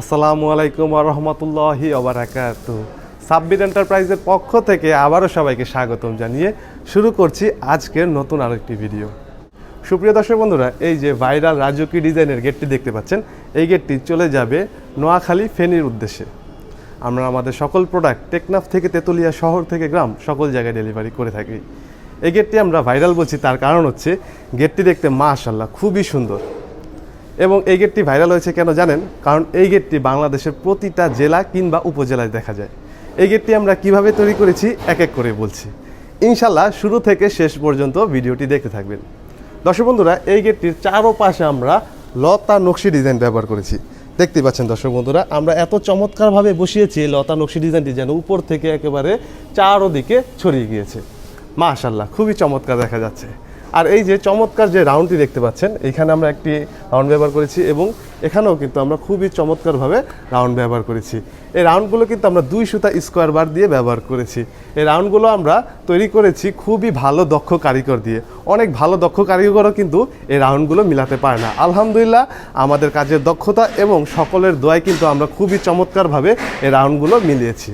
আসসালামু আলাইকুম রহমতুল্লাহি ওবরাকাত সাব্বির এন্টারপ্রাইজের পক্ষ থেকে আবারও সবাইকে স্বাগতম জানিয়ে শুরু করছি আজকের নতুন আরেকটি ভিডিও। সুপ্রিয় দর্শক বন্ধুরা, এই যে ভাইরাল রাজকীয় ডিজাইনের গেটটি দেখতে পাচ্ছেন, এই গেটটি চলে যাবে নোয়াখালী ফেনীর উদ্দেশ্যে। আমরা আমাদের সকল প্রোডাক্ট টেকনাফ থেকে তেতুলিয়া শহর থেকে গ্রাম সকল জায়গায় ডেলিভারি করে থাকি। এই গেটটি আমরা ভাইরাল বলছি তার কারণ হচ্ছে গেটটি দেখতে মা মাশাল্লাহ খুবই সুন্দর। এবং এই গেটটি ভাইরাল হয়েছে কেন জানেন? কারণ এই গেটটি বাংলাদেশের প্রতিটা জেলা কিংবা উপজেলায় দেখা যায়। এই গেটটি আমরা কীভাবে তৈরি করেছি, এক এক করে বলছি। ইনশাল্লাহ শুরু থেকে শেষ পর্যন্ত ভিডিওটি দেখতে থাকবেন। দর্শক বন্ধুরা, এই গেটটির চারোপাশে আমরা লতা নকশি ডিজাইন ব্যবহার করেছি। দেখতে পাচ্ছেন দর্শক বন্ধুরা, আমরা এত চমৎকারভাবে বসিয়েছি লতা নকশি ডিজাইনটি যেন উপর থেকে একেবারে চারোদিকে ছড়িয়ে গিয়েছে। মাশাল্লাহ খুবই চমৎকার দেখা যাচ্ছে। আর এই যে চমৎকার যে রাউন্ডটি দেখতে পাচ্ছেন, এখানে আমরা একটি রাউন্ড ব্যবহার করেছি এবং এখানেও কিন্তু আমরা খুবই চমৎকারভাবে রাউন্ড ব্যবহার করেছি। এই রাউন্ডগুলো কিন্তু আমরা দুই সুতা স্কোয়ার বার দিয়ে ব্যবহার করেছি। এই রাউন্ডগুলো আমরা তৈরি করেছি খুবই ভালো দক্ষ কারিগর দিয়ে। অনেক ভালো দক্ষ কারিগরও কিন্তু এই রাউন্ডগুলো মিলাতে পারে না। আলহামদুলিল্লাহ, আমাদের কাজের দক্ষতা এবং সকলের দোয়ায় কিন্তু আমরা খুবই চমৎকারভাবে এই রাউন্ডগুলো মিলিয়েছি।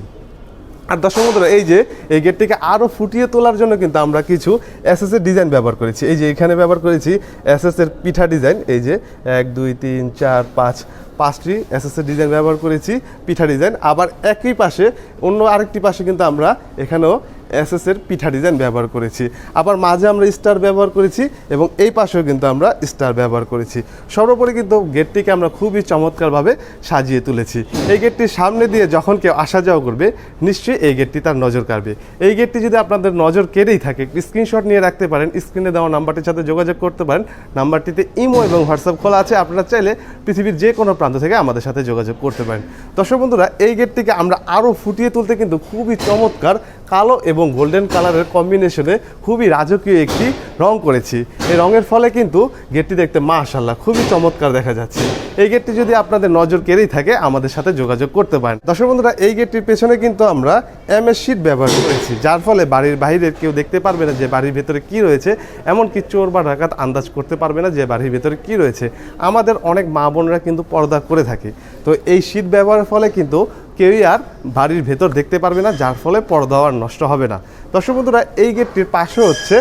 আর দর্শক বন্ধুরা, এই যে এই গেটটিকে আরও ফুটিয়ে তোলার জন্য কিন্তু আমরা কিছু এসএসের ডিজাইন ব্যবহার করেছি। এই যে এখানে ব্যবহার করেছি এসএসের পিঠা ডিজাইন এই যে এক, দুই, তিন, চার, পাঁচ, পাঁচটি এসএসের ডিজাইন ব্যবহার করেছি, পিঠা ডিজাইন আবার একই পাশে অন্য আরেকটি পাশে কিন্তু আমরা এখানেও এসএস এর পিঠা ডিজাইন ব্যবহার করেছি। আবার মাঝে আমরা স্টার ব্যবহার করেছি এবং এই পাশেও কিন্তু আমরা স্টার ব্যবহার করেছি। সর্বোপরি কিন্তু গেটটিকে আমরা খুবই চমৎকারভাবে সাজিয়ে তুলেছি। এই গেটটির সামনে দিয়ে যখন কেউ আসা যাওয়া করবে, নিশ্চয়ই এই গেটটি তার নজর কাড়বে। এই গেটটি যদি আপনাদের নজর কেড়েই থাকে স্ক্রিনশট নিয়ে রাখতে পারেন স্ক্রিনে দেওয়া নাম্বারটির সাথে যোগাযোগ করতে পারেন। নাম্বারটিতে ইমো এবং হোয়াটসঅ্যাপ খোলা আছে, আপনারা চাইলে পৃথিবীর যে কোনো প্রান্ত থেকে আমাদের সাথে যোগাযোগ করতে পারেন। দর্শক বন্ধুরা, এই গেটটিকে আমরা আরও ফুটিয়ে তুলতে কিন্তু খুবই চমৎকার কালো এবং গোল্ডেন কালারের কম্বিনেশনে খুবই রাজকীয় একটি রং করেছি। এই রঙের ফলে কিন্তু গেটটি দেখতে মাশাল্লাহ খুবই চমৎকার দেখা যাচ্ছে। এই গেটটি যদি আপনাদের নজর কেড়েই থাকে, আমাদের সাথে যোগাযোগ করতে পারেন। দর্শক বন্ধুরা, এই গেটটির পেছনে কিন্তু আমরা এম এস শিট ব্যবহার করেছি, যার ফলে বাড়ির বাইরের কেউ দেখতে পারবে না যে বাড়ির ভেতরে কি রয়েছে, এমনকি চোর বা ডাকাত আন্দাজ করতে পারবে না যে বাড়ির ভেতরে কি রয়েছে। আমাদের অনেক মা বোনরা কিন্তু পর্দা করে থাকে। তো এই শীট ব্যবহারের ফলে কিন্তু কেউই আর বাড়ির ভেতর দেখতে পারবে না, যার ফলে পর্দাও আর নষ্ট হবে না। দর্শক বন্ধুরা, এই গেটটির পাশে হচ্ছে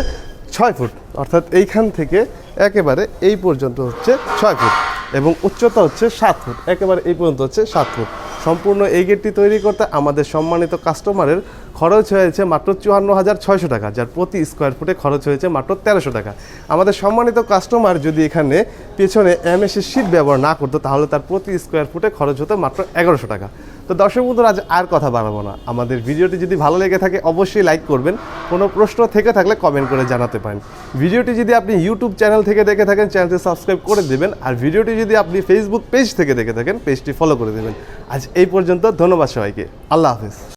ছয় ফুট, অর্থাৎ এইখান থেকে একেবারে এই পর্যন্ত হচ্ছে ছয় ফুট এবং উচ্চতা হচ্ছে সাত ফুট, একেবারে এই পর্যন্ত হচ্ছে সাত ফুট। সম্পূর্ণ এই গেটটি তৈরি করতে আমাদের সম্মানিত কাস্টমারের খরচ হয়েছে মাত্র চুয়ান্ন হাজার ছয়শো টাকা, যার প্রতি স্কোয়ার ফুটে খরচ হয়েছে মাত্র তেরোশো টাকা। আমাদের সম্মানিত কাস্টমার যদি এখানে পেছনে এম এমএসের শীট ব্যবহার না করতো, তাহলে তার প্রতি স্কোয়ার ফুটে খরচ হতো মাত্র এগারোশো টাকা। তো দর্শক বন্ধুরা, আজ আর কথা বাড়াবো না। আমাদের ভিডিওটি যদি ভালো লেগে থাকে, অবশ্যই লাইক করবেন। কোনো প্রশ্ন থেকে থাকলে কমেন্ট করে জানাতে পারেন। ভিডিওটি যদি আপনি ইউটিউব চ্যানেল থেকে দেখে থাকেন চ্যানেলটি সাবস্ক্রাইব করে দেবেন। আর ভিডিওটি যদি আপনি ফেসবুক পেজ থেকে দেখে থাকেন পেজটি ফলো করে দেবেন। আজ এই পর্যন্ত, ধন্যবাদ সবাইকে। আল্লাহ হাফেজ।